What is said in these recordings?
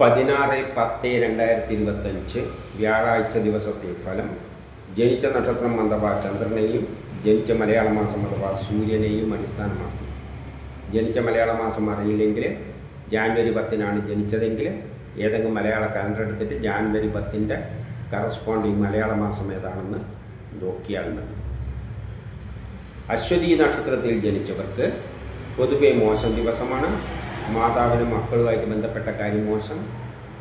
പതിനാറ് പത്ത് രണ്ടായിരത്തി ഇരുപത്തഞ്ച് വ്യാഴാഴ്ച ദിവസത്തെ ഫലം ജനിച്ച നക്ഷത്രം അഥവാ ചന്ദ്രനെയും ജനിച്ച മലയാള മാസം അഥവാ സൂര്യനെയും അടിസ്ഥാനമാക്കി. ജനിച്ച മലയാള മാസം അറിയില്ലെങ്കിൽ ജാനുവരി പത്തിനാണ് ജനിച്ചതെങ്കിൽ ഏതെങ്കിലും മലയാള കലണ്ടർ എടുത്തിട്ട് ജാനുവരി പത്തിന്റെ കറസ്പോണ്ടിങ് മലയാള മാസം ഏതാണെന്ന് നോക്കിയാൽ മതി. അശ്വതി നക്ഷത്രത്തിൽ ജനിച്ചവർക്ക് പൊതുവെ മോശം ദിവസമാണ്. മാതാവിനും മക്കളുമായിട്ട് ബന്ധപ്പെട്ട കാര്യം മോശം.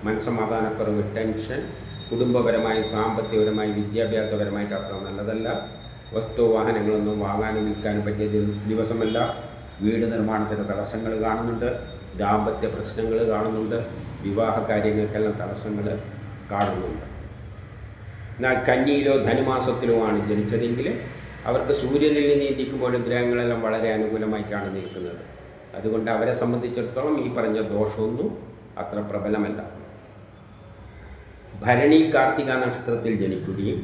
മനസ്സമാധാനക്കുറവ് ടെൻഷൻ കുടുംബപരമായി സാമ്പത്തികപരമായി വിദ്യാഭ്യാസപരമായിട്ട് അത്ര നല്ലതല്ല. വസ്തു വാഹനങ്ങളൊന്നും വാങ്ങാനും വിൽക്കാനും പറ്റിയ ദിവസമല്ല. വീട് നിർമ്മാണത്തിന് തടസ്സങ്ങൾ കാണുന്നുണ്ട്. ദാമ്പത്യ പ്രശ്നങ്ങൾ കാണുന്നുണ്ട്. വിവാഹ കാര്യങ്ങൾക്കെല്ലാം തടസ്സങ്ങൾ കാണുന്നുണ്ട്. എന്നാൽ കന്നിയിലോ ധനുമാസത്തിലോ ആണ് ജനിച്ചതെങ്കിൽ അവർക്ക് സൂര്യനിൽ നിന്ന് നീന്തിക്കുമ്പോൾ ഗ്രഹങ്ങളെല്ലാം വളരെ അനുകൂലമായിട്ടാണ് നിൽക്കുന്നത്. അതുകൊണ്ട് അവരെ സംബന്ധിച്ചിടത്തോളം ഈ പറഞ്ഞ ദോഷമൊന്നും അത്ര പ്രബലമല്ല. ഭരണി കാർത്തിക നക്ഷത്രത്തിൽ ജനിക്കുകയും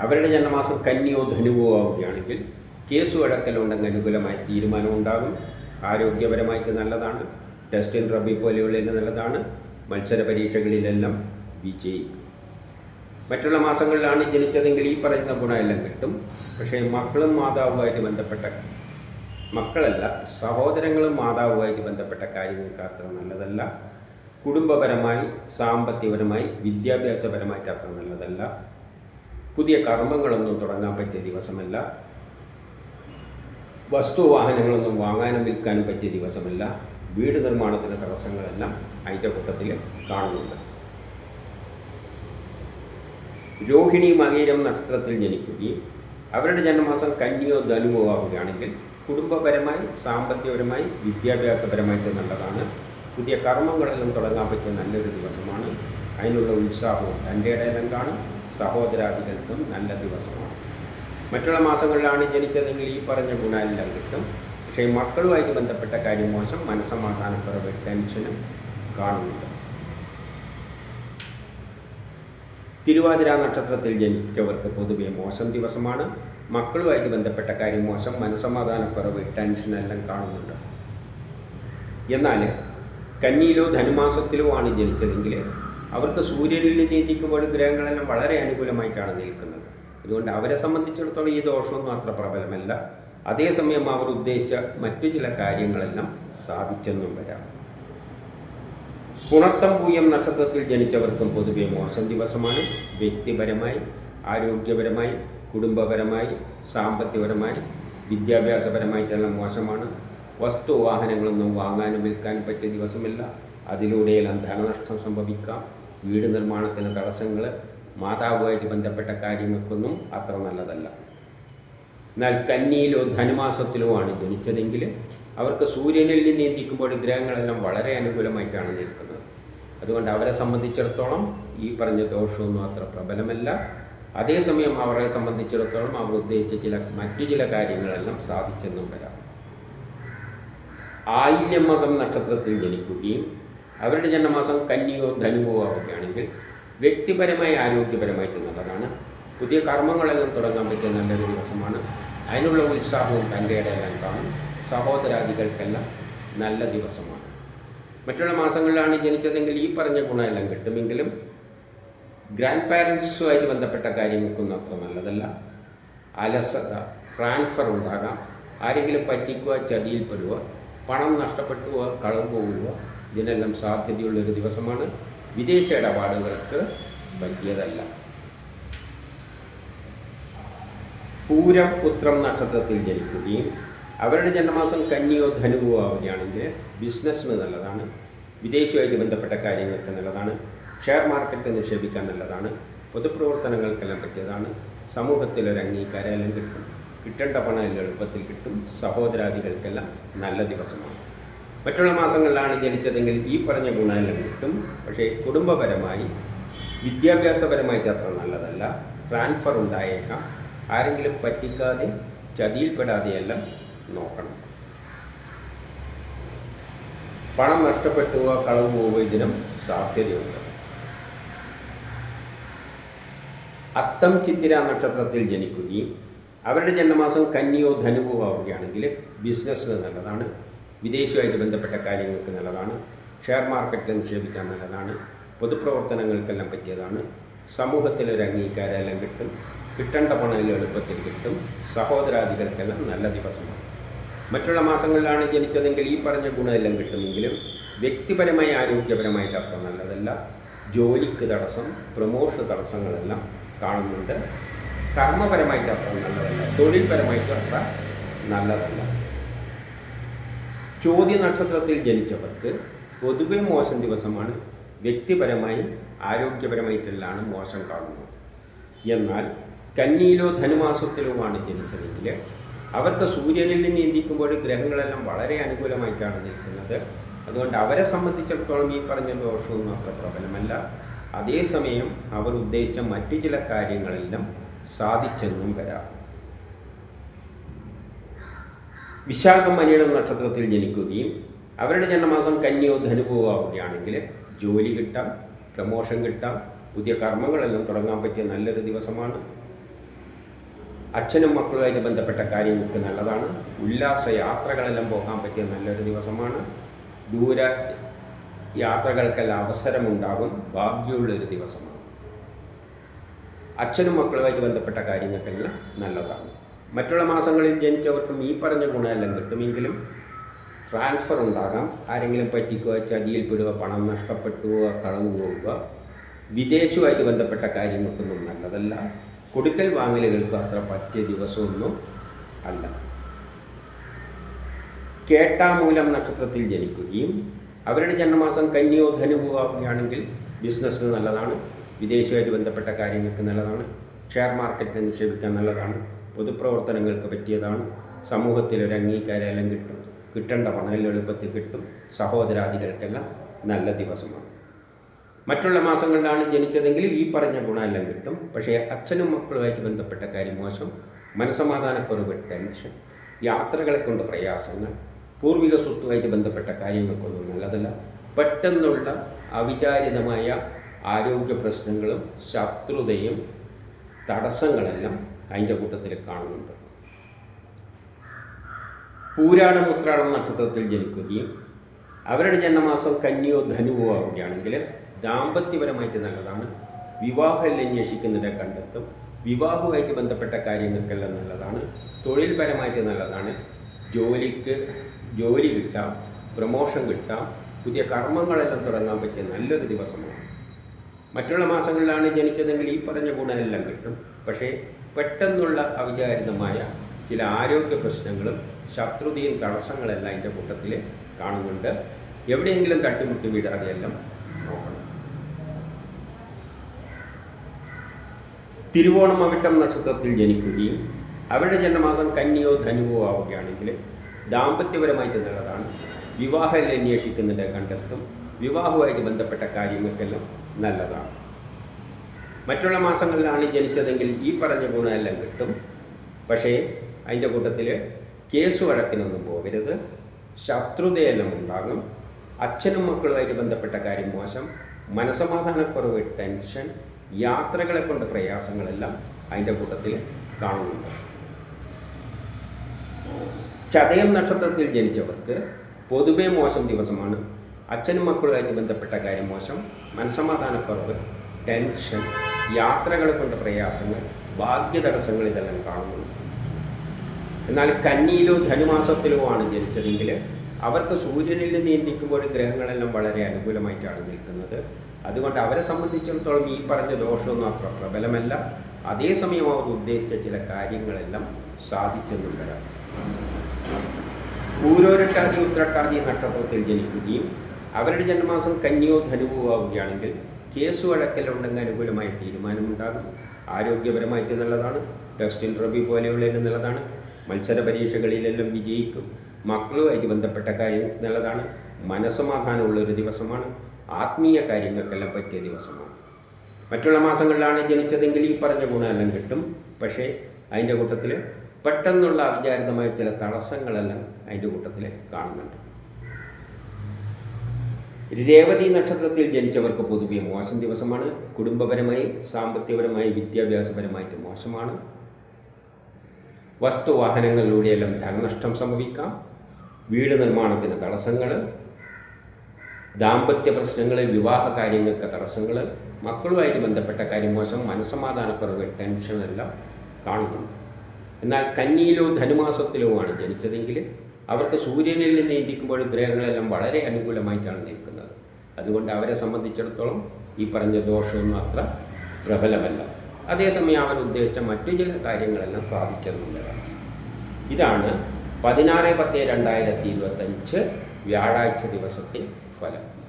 അവരുടെ ജന്മമാസം കന്നിയോ ധനുവോ ആവുകയാണെങ്കിൽ കേസ് വഴക്കലുണ്ടെങ്കിൽ അനുകൂലമായ തീരുമാനം ഉണ്ടാകും. ആരോഗ്യപരമായിട്ട് നല്ലതാണ്. ടെസ്റ്റിൻ റബി പോലെയുള്ളതിന് നല്ലതാണ്. മത്സര പരീക്ഷകളിലെല്ലാം വിജയിക്കും. മറ്റുള്ള മാസങ്ങളിലാണ് ജനിച്ചതെങ്കിൽ ഈ പറയുന്ന ഗുണമെല്ലാം കിട്ടും. പക്ഷേ മക്കളും മാതാവുമായിട്ട് ബന്ധപ്പെട്ട മക്കളല്ല സഹോദരങ്ങളും മാതാവുമായിട്ട് ബന്ധപ്പെട്ട കാര്യങ്ങൾക്ക് അത്ര നല്ലതല്ല. കുടുംബപരമായി സാമ്പത്തികപരമായി വിദ്യാഭ്യാസപരമായിട്ട് അത്ര നല്ലതല്ല. പുതിയ കർമ്മങ്ങളൊന്നും തുടങ്ങാൻ പറ്റിയ ദിവസമല്ല. വസ്തുവാഹനങ്ങളൊന്നും വാങ്ങാനും വിൽക്കാനും പറ്റിയ ദിവസമല്ല. വീട് നിർമ്മാണത്തിന് തടസ്സങ്ങളെല്ലാം അതിന്റെ കൂട്ടത്തിൽ കാണുന്നുണ്ട്. രോഹിണി മകീരം നക്ഷത്രത്തിൽ ജനിക്കുകയും അവരുടെ ജന്മമാസം കന്നിയോ ധനുവോ ആവുകയാണെങ്കിൽ കുടുംബപരമായി സാമ്പത്തികപരമായി വിദ്യാഭ്യാസപരമായിട്ട് നല്ലതാണ്. പുതിയ കർമ്മങ്ങളെല്ലാം തുടങ്ങാൻ പറ്റിയ നല്ലൊരു ദിവസമാണ്. അതിനുള്ള ഉത്സാഹവും തന്റെ ഇടയിലും കാണും സഹോദരാദികൾക്കും നല്ല ദിവസമാണ്. മറ്റുള്ള മാസങ്ങളിലാണ് ജനിച്ചതെങ്കിൽ ഈ പറഞ്ഞ ഗുണമെല്ലാം കിട്ടും. പക്ഷേ മക്കളുമായിട്ട് ബന്ധപ്പെട്ട കാര്യം മോശം. മനസ്സമാധാനക്കുറവ് ടെൻഷനും കാണുന്നുണ്ട്. തിരുവാതിര നക്ഷത്രത്തിൽ ജനിച്ചവർക്ക് പൊതുവെ മോശം ദിവസമാണ്. മക്കളുമായിട്ട് ബന്ധപ്പെട്ട കാര്യം മോശം മനസ്സമാധാനക്കുറവ് ടെൻഷനെല്ലാം കാണുന്നുണ്ട്. എന്നാൽ കന്നിയിലോ ധനുമാസത്തിലോ ആണ് ജനിച്ചതെങ്കിൽ അവർക്ക് സൂര്യനിൽ നീതിക്കുമ്പോൾ ഗ്രഹങ്ങളെല്ലാം വളരെ അനുകൂലമായിട്ടാണ് നിൽക്കുന്നത്. അതുകൊണ്ട് അവരെ സംബന്ധിച്ചിടത്തോളം ഈ ദോഷമൊന്നും അത്ര പ്രബലമല്ല. അതേസമയം അവർ ഉദ്ദേശിച്ച മറ്റു ചില കാര്യങ്ങളെല്ലാം സാധിച്ചെന്നും വരാം. പുണർത്തം പൂയം നക്ഷത്രത്തിൽ ജനിച്ചവർക്കും പൊതുവെ മോശം ദിവസമാണ്. വ്യക്തിപരമായി ആരോഗ്യപരമായി കുടുംബപരമായി സാമ്പത്തികപരമായി വിദ്യാഭ്യാസപരമായിട്ടെല്ലാം മോശമാണ്. വസ്തു വാഹനങ്ങളൊന്നും വാങ്ങാനും വിൽക്കാനും പറ്റിയ ദിവസമില്ല. അതിലൂടെയെല്ലാം ധനനഷ്ടം സംഭവിക്കാം. വീട് നിർമ്മാണത്തിന് തടസ്സങ്ങൾ മാതാവുമായിട്ട് ബന്ധപ്പെട്ട കാര്യങ്ങൾക്കൊന്നും അത്ര നല്ലതല്ല. എന്നാൽ കന്നിയിലോ ധനുമാസത്തിലോ ആണ് ജനിച്ചതെങ്കിൽ അവർക്ക് സൂര്യനിൽ നിന്ന് എത്തിക്കുമ്പോൾ ഗ്രഹങ്ങളെല്ലാം വളരെ അനുകൂലമായിട്ടാണ് നിൽക്കുന്നത്. അതുകൊണ്ട് അവരെ സംബന്ധിച്ചിടത്തോളം ഈ പറഞ്ഞ ദോഷമൊന്നും അത്ര പ്രബലമല്ല. അതേസമയം അവരെ സംബന്ധിച്ചിടത്തോളം അവർ ഉദ്ദേശിച്ച ചില മറ്റു ചില കാര്യങ്ങളെല്ലാം സാധിച്ചെന്നും വരാം. ആയില്യമകം നക്ഷത്രത്തിൽ ജനിക്കുകയും അവരുടെ ജന്മമാസം കന്നിയോ ധനുവോ ആവുകയാണെങ്കിൽ വ്യക്തിപരമായി ആരോഗ്യപരമായിട്ട് നല്ലതാണ്. പുതിയ കർമ്മങ്ങളെല്ലാം തുടങ്ങാൻ പറ്റിയ നല്ലൊരു ദിവസമാണ്. അതിനുള്ള ഉത്സാഹവും തന്റെ ഇടയെല്ലാം കാണും. സഹോദരാദികൾക്കെല്ലാം നല്ല ദിവസമാണ്. മറ്റുള്ള മാസങ്ങളിലാണ് ജനിച്ചതെങ്കിൽ ഈ പറഞ്ഞ ഗുണമെല്ലാം കിട്ടുമെങ്കിലും ഗ്രാൻഡ് പാരൻസുമായിട്ട് ബന്ധപ്പെട്ട കാര്യങ്ങൾക്കൊന്നും അത്ര നല്ലതല്ല. അലസത ട്രാൻസ്ഫർ ഉണ്ടാകാം. ആരെങ്കിലും പറ്റിക്കുക ചതിയിൽപ്പെടുക പണം നഷ്ടപ്പെട്ടുക കളവ് പോകുക ഇതിനെല്ലാം സാധ്യതയുള്ളൊരു ദിവസമാണ്. വിദേശ ഇടപാടുകൾക്ക് പറ്റിയതല്ല. പൂരം ഉത്രം നക്ഷത്രത്തിൽ ജനിക്കുകയും അവരുടെ ജന്മമാസം കന്നിയോ ധനുവോ ആവുകയാണെങ്കിൽ ബിസിനസ്സിന് നല്ലതാണ്. വിദേശവുമായിട്ട് ബന്ധപ്പെട്ട കാര്യങ്ങൾക്ക് നല്ലതാണ്. ഷെയർ മാർക്കറ്റ് നിക്ഷേപിക്കാൻ നല്ലതാണ്. പൊതുപ്രവർത്തനങ്ങൾക്കെല്ലാം പറ്റിയതാണ്. സമൂഹത്തിൽ ഒരു അംഗീകാരം എല്ലാം കിട്ടും. കിട്ടേണ്ട പണം എല്ലാം എളുപ്പത്തിൽ കിട്ടും. സഹോദരാദികൾക്കെല്ലാം നല്ല ദിവസമാണ്. മറ്റുള്ള മാസങ്ങളിലാണ് ജനിച്ചതെങ്കിൽ ഈ പറഞ്ഞ ഗുണമെല്ലാം കിട്ടും. പക്ഷേ കുടുംബപരമായി വിദ്യാഭ്യാസപരമായി അത്ര നല്ലതല്ല. ട്രാൻസ്ഫർ ഉണ്ടായേക്കാം. ആരെങ്കിലും പറ്റിക്കാതെ ചതിയിൽപ്പെടാതെയെല്ലാം നോക്കണം. പണം നഷ്ടപ്പെട്ടുക കളവ് പോവുക ഇതിനും സാധ്യതയുണ്ട്. അത്തം ചിത്തിര നക്ഷത്രത്തിൽ ജനിക്കുകയും അവരുടെ ജന്മമാസം കന്നിയോ ധനുവോ ആവുകയാണെങ്കിൽ ബിസിനസ്സിന് നല്ലതാണ്. വിദേശവുമായിട്ട് ബന്ധപ്പെട്ട കാര്യങ്ങൾക്ക് നല്ലതാണ്. ഷെയർ മാർക്കറ്റിൽ നിക്ഷേപിക്കാൻ നല്ലതാണ്. പൊതുപ്രവർത്തനങ്ങൾക്കെല്ലാം പറ്റിയതാണ്. സമൂഹത്തിൽ ഒരു അംഗീകാരമെല്ലാം കിട്ടും. കിട്ടേണ്ട പണം എളുപ്പത്തിൽ കിട്ടും. സഹോദരാദികൾക്കെല്ലാം നല്ല ദിവസമാണ്. മറ്റുള്ള മാസങ്ങളിലാണ് ജനിച്ചതെങ്കിൽ ഈ പറഞ്ഞ ഗുണമെല്ലാം കിട്ടുമെങ്കിലും വ്യക്തിപരമായി ആരോഗ്യപരമായിട്ട് അത്ര നല്ലതല്ല. ജോലിക്ക് തടസ്സം പ്രമോഷൻ തടസ്സങ്ങളെല്ലാം കാണുന്നുണ്ട്. കർമ്മപരമായിട്ട് അത്ര നല്ലതല്ല. തൊഴിൽപരമായിട്ട് അത്ര നല്ലതല്ല. ചോദ്യ നക്ഷത്രത്തിൽ ജനിച്ചവർക്ക് പൊതുവെ മോശം ദിവസമാണ്. വ്യക്തിപരമായി ആരോഗ്യപരമായിട്ടെല്ലാം മോശം കാണുന്നത്. എന്നാൽ കന്നിയിലോ ധനുമാസത്തിലുമാണ് ജനിച്ചതെങ്കിൽ അവർക്ക് സൂര്യനിൽ നിന്ന് ചിന്തിക്കുമ്പോൾ ഗ്രഹങ്ങളെല്ലാം വളരെ അനുകൂലമായിട്ടാണ് നിൽക്കുന്നത്. അതുകൊണ്ട് അവരെ സംബന്ധിച്ചിടത്തോളം ഈ പറഞ്ഞ ദോഷമൊന്നും അത്ര പ്രബലമല്ല. അതേസമയം അവർ ഉദ്ദേശിച്ച മറ്റു ചില കാര്യങ്ങളെല്ലാം സാധിച്ചെന്നും വരാം. വിശാഖം നക്ഷത്രത്തിൽ ജനിക്കുകയും അവരുടെ ജന്മമാസം കന്യോ ധനുവോ ആവുകയാണെങ്കിൽ ജോലി കിട്ടാം പ്രമോഷൻ കിട്ടാം പുതിയ കർമ്മങ്ങളെല്ലാം തുടങ്ങാൻ പറ്റിയ നല്ലൊരു ദിവസമാണ്. അച്ഛനും മക്കളുമായിട്ട് ബന്ധപ്പെട്ട കാര്യങ്ങൾക്ക് നല്ലതാണ്. ഉല്ലാസ യാത്രകളെല്ലാം പോകാൻ പറ്റിയ നല്ലൊരു ദിവസമാണ്. ദൂര യാത്രകൾക്കെല്ലാം അവസരമുണ്ടാകും. ഭാഗ്യമുള്ളൊരു ദിവസമാണ്. അച്ഛനും മക്കളുമായിട്ട് ബന്ധപ്പെട്ട കാര്യങ്ങൾക്കെല്ലാം നല്ലതാണ്. മറ്റുള്ള മാസങ്ങളിൽ ജനിച്ചവർക്കും ഈ പറഞ്ഞ ഗുണമെല്ലാം കിട്ടുമെങ്കിലും ട്രാൻസ്ഫർ ഉണ്ടാകാം. ആരെങ്കിലും പറ്റിക്കുക ചതിയിൽപ്പെടുക പണം നഷ്ടപ്പെട്ടുക കളവ് പോവുക വിദേശവുമായിട്ട് ബന്ധപ്പെട്ട കാര്യങ്ങൾക്കൊന്നും നല്ലതല്ല. കൊടുക്കൽ വാങ്ങലുകൾക്ക് അത്ര പറ്റിയ ദിവസമൊന്നും അല്ല. കേട്ടാമൂലം നക്ഷത്രത്തിൽ ജനിക്കുകയും അവരുടെ ജന്മമാസം കന്യോ ധനുവോ ആവുകയാണെങ്കിൽ ബിസിനസ്സിന് നല്ലതാണ് വിദേശവുമായിട്ട് ബന്ധപ്പെട്ട കാര്യങ്ങൾക്ക് നല്ലതാണ് ഷെയർ മാർക്കറ്റിൽ നിക്ഷേപിക്കാൻ നല്ലതാണ് പൊതുപ്രവർത്തനങ്ങൾക്ക് പറ്റിയതാണ് സമൂഹത്തിൽ ഒരു അംഗീകാരമെല്ലാം കിട്ടും കിട്ടേണ്ട പണം എളുപ്പത്തിൽ കിട്ടും സഹോദരാദികൾക്കെല്ലാം നല്ല ദിവസമാണ്. മറ്റുള്ള മാസങ്ങളിലാണ് ജനിച്ചതെങ്കിൽ ഈ പറഞ്ഞ ഗുണമെല്ലാം കിട്ടും പക്ഷേ അച്ഛനും മക്കളുമായിട്ട് ബന്ധപ്പെട്ട കാര്യം മോശം മനസമാധാനക്കുറവ് ടെൻഷൻ യാത്രകളെ കൊണ്ട് പ്രയാസങ്ങൾ പൂർവിക സ്വത്തുമായിട്ട് ബന്ധപ്പെട്ട കാര്യങ്ങൾക്കൊന്നും നല്ലതല്ല പെട്ടെന്നുള്ള അവിചാരിതമായ ആരോഗ്യ പ്രശ്നങ്ങളും ശത്രുതയും തടസ്സങ്ങളെല്ലാം അതിന്റെ കൂട്ടത്തിൽ കാണുന്നുണ്ട്. പൂരാണ ഉത്രാടം നക്ഷത്രത്തിൽ ജനിക്കുകയും അവരുടെ ജന്മമാസം കന്യോ ധനുവോ ആവുകയാണെങ്കിൽ ദാമ്പത്യപരമായിട്ട് നല്ലതാണ്. വിവാഹം അന്വേഷിക്കുന്നതിനെ കണ്ടെത്തും. വിവാഹവുമായിട്ട് ബന്ധപ്പെട്ട കാര്യങ്ങൾക്കെല്ലാം നല്ലതാണ്. തൊഴിൽപരമായിട്ട് നല്ലതാണ്. ജോലിക്ക് ജോലി കിട്ടാം പ്രമോഷൻ കിട്ടാം പുതിയ കർമ്മങ്ങളെല്ലാം തുടങ്ങാൻ പറ്റിയ നല്ലൊരു ദിവസമാണ്. മറ്റുള്ള മാസങ്ങളിലാണ് ജനിച്ചതെങ്കിൽ ഈ പറഞ്ഞ ഗുണമെല്ലാം കിട്ടും. പക്ഷേ പെട്ടെന്നുള്ള അവിചാരിതമായ ചില ആരോഗ്യ പ്രശ്നങ്ങളും ശത്രുതയും തടസ്സങ്ങളെല്ലാം അതിന്റെ കൂട്ടത്തിൽ കാണുന്നുണ്ട്. എവിടെയെങ്കിലും തട്ടിമുട്ടി വീടാതെയെല്ലാം നോക്കണം. തിരുവോണം അവിട്ടം നക്ഷത്രത്തിൽ ജനിക്കുകയും അവരുടെ ജന്മമാസം കന്നിയോ ധനുവോ ആവുകയാണെങ്കിൽ ദാമ്പത്യപരമായിട്ട് നല്ലതാണ് വിവാഹം അന്വേഷിക്കുന്നുണ്ട് കണ്ടെത്തും. വിവാഹവുമായിട്ട് ബന്ധപ്പെട്ട കാര്യങ്ങൾക്കെല്ലാം നല്ലതാണ്. മറ്റുള്ള മാസങ്ങളിലാണ് ജനിച്ചതെങ്കിൽ ഈ പറഞ്ഞ ഗുണമെല്ലാം കിട്ടും. പക്ഷേ അതിന്റെ കൂട്ടത്തിൽ കേസ് വഴക്കിനൊന്നും പോകരുത്. ശത്രുതയെല്ലാം ഉണ്ടാകും. അച്ഛനും മക്കളുമായിട്ട് ബന്ധപ്പെട്ട കാര്യം മോശം. മനസമാധാനക്കുറവ് ടെൻഷൻ യാത്രകളെ കൊണ്ട് പ്രയാസങ്ങളെല്ലാം അതിന്റെ കൂട്ടത്തിൽ കാണുന്നുണ്ട്. ചതയം നക്ഷത്രത്തിൽ ജനിച്ചവർക്ക് പൊതുവെ മോശം ദിവസമാണ്. അച്ഛനും മക്കളുമായിട്ട് ബന്ധപ്പെട്ട കാര്യം മോശം. മനസമാധാനക്കുറവ് ടെൻഷൻ യാത്രകളെ കൊണ്ട് പ്രയാസങ്ങൾ ഭാഗ്യ തടസ്സങ്ങൾ ഇതെല്ലാം കാണുന്നു. എന്നാൽ കന്നിയിലോ ധനുമാസത്തിലോ ആണ് ജനിച്ചതെങ്കിൽ അവർക്ക് സൂര്യനിൽ നിയന്ത്രിക്കുമ്പോൾ ഗ്രഹങ്ങളെല്ലാം വളരെ അനുകൂലമായിട്ടാണ് നിൽക്കുന്നത്. അതുകൊണ്ട് അവരെ സംബന്ധിച്ചിടത്തോളം ഈ പറഞ്ഞ ദോഷമൊന്നും അത്ര പ്രബലമല്ല. അതേസമയം അവർ ഉദ്ദേശിച്ച ചില കാര്യങ്ങളെല്ലാം സാധിച്ചെന്നും വരാം പൂരോരട്ടാതി ഉത്രട്ടാതി നക്ഷത്രത്തിൽ ജനിക്കുകയും അവരുടെ ജന്മമാസം കന്യോ ധനുവോ ആവുകയാണെങ്കിൽ കേസ് വഴക്കലുണ്ടെങ്കിൽ അനുകൂലമായ തീരുമാനമുണ്ടാകും. ആരോഗ്യപരമായിട്ട് നല്ലതാണ്. ടെസ്റ്റ് ഇന്റർവ്യൂ പോലെയുള്ളതിന് നല്ലതാണ്. മത്സര പരീക്ഷകളിലെല്ലാം വിജയിക്കും. മക്കളുമായിട്ട് ബന്ധപ്പെട്ട കാര്യം നല്ലതാണ്. മനസ്സമാധാനമുള്ള ഒരു ദിവസമാണ്. ആത്മീയ കാര്യങ്ങൾക്കെല്ലാം പറ്റിയ ദിവസമാണ്. മറ്റുള്ള മാസങ്ങളിലാണ് ജനിച്ചതെങ്കിൽ ഈ പറഞ്ഞ ഗുണമെല്ലാം കിട്ടും. പക്ഷേ അതിന്റെ കൂട്ടത്തിൽ പെട്ടെന്നുള്ള അവിചാരിതമായ ചില തടസ്സങ്ങളെല്ലാം അതിന്റെ കൂട്ടത്തിൽ കാണുന്നുണ്ട്. രേവതി നക്ഷത്രത്തിൽ ജനിച്ചവർക്ക് പൊതുവെ മോശം ദിവസമാണ്. കുടുംബപരമായി സാമ്പത്തികപരമായി വിദ്യാഭ്യാസപരമായിട്ട് മോശമാണ്. വസ്തുവാഹനങ്ങളിലൂടെയെല്ലാം ധനനഷ്ടം സംഭവിക്കാം. വീട് നിർമ്മാണത്തിന് തടസ്സങ്ങൾ ദാമ്പത്യ പ്രശ്നങ്ങൾ വിവാഹ കാര്യങ്ങൾക്ക് തടസ്സങ്ങൾ മക്കളുമായിട്ട് ബന്ധപ്പെട്ട കാര്യം മോശം. മനസ്സമാധാനക്കുറവ് ടെൻഷനെല്ലാം കാണുന്നുണ്ട്. എന്നാൽ കന്നിയിലോ ധനുമാസത്തിലുമാണ് ജനിച്ചതെങ്കിൽ അവർക്ക് സൂര്യനിൽ നിന്ന് ഇരിക്കുമ്പോൾ ഗ്രഹങ്ങളെല്ലാം വളരെ അനുകൂലമായിട്ടാണ് നിൽക്കുന്നത്. അതുകൊണ്ട് അവരെ സംബന്ധിച്ചിടത്തോളം ഈ പറഞ്ഞ ദോഷമൊന്നും അത്ര പ്രബലമല്ല. അതേസമയം അവൻ ഉദ്ദേശിച്ച മറ്റു ചില കാര്യങ്ങളെല്ലാം സാധിച്ചെന്നുള്ളതാണ് ഇതാണ് പതിനാറ് പത്ത് രണ്ടായിരത്തി ഇരുപത്തഞ്ച് വ്യാഴാഴ്ച ദിവസത്തെ ഫലം.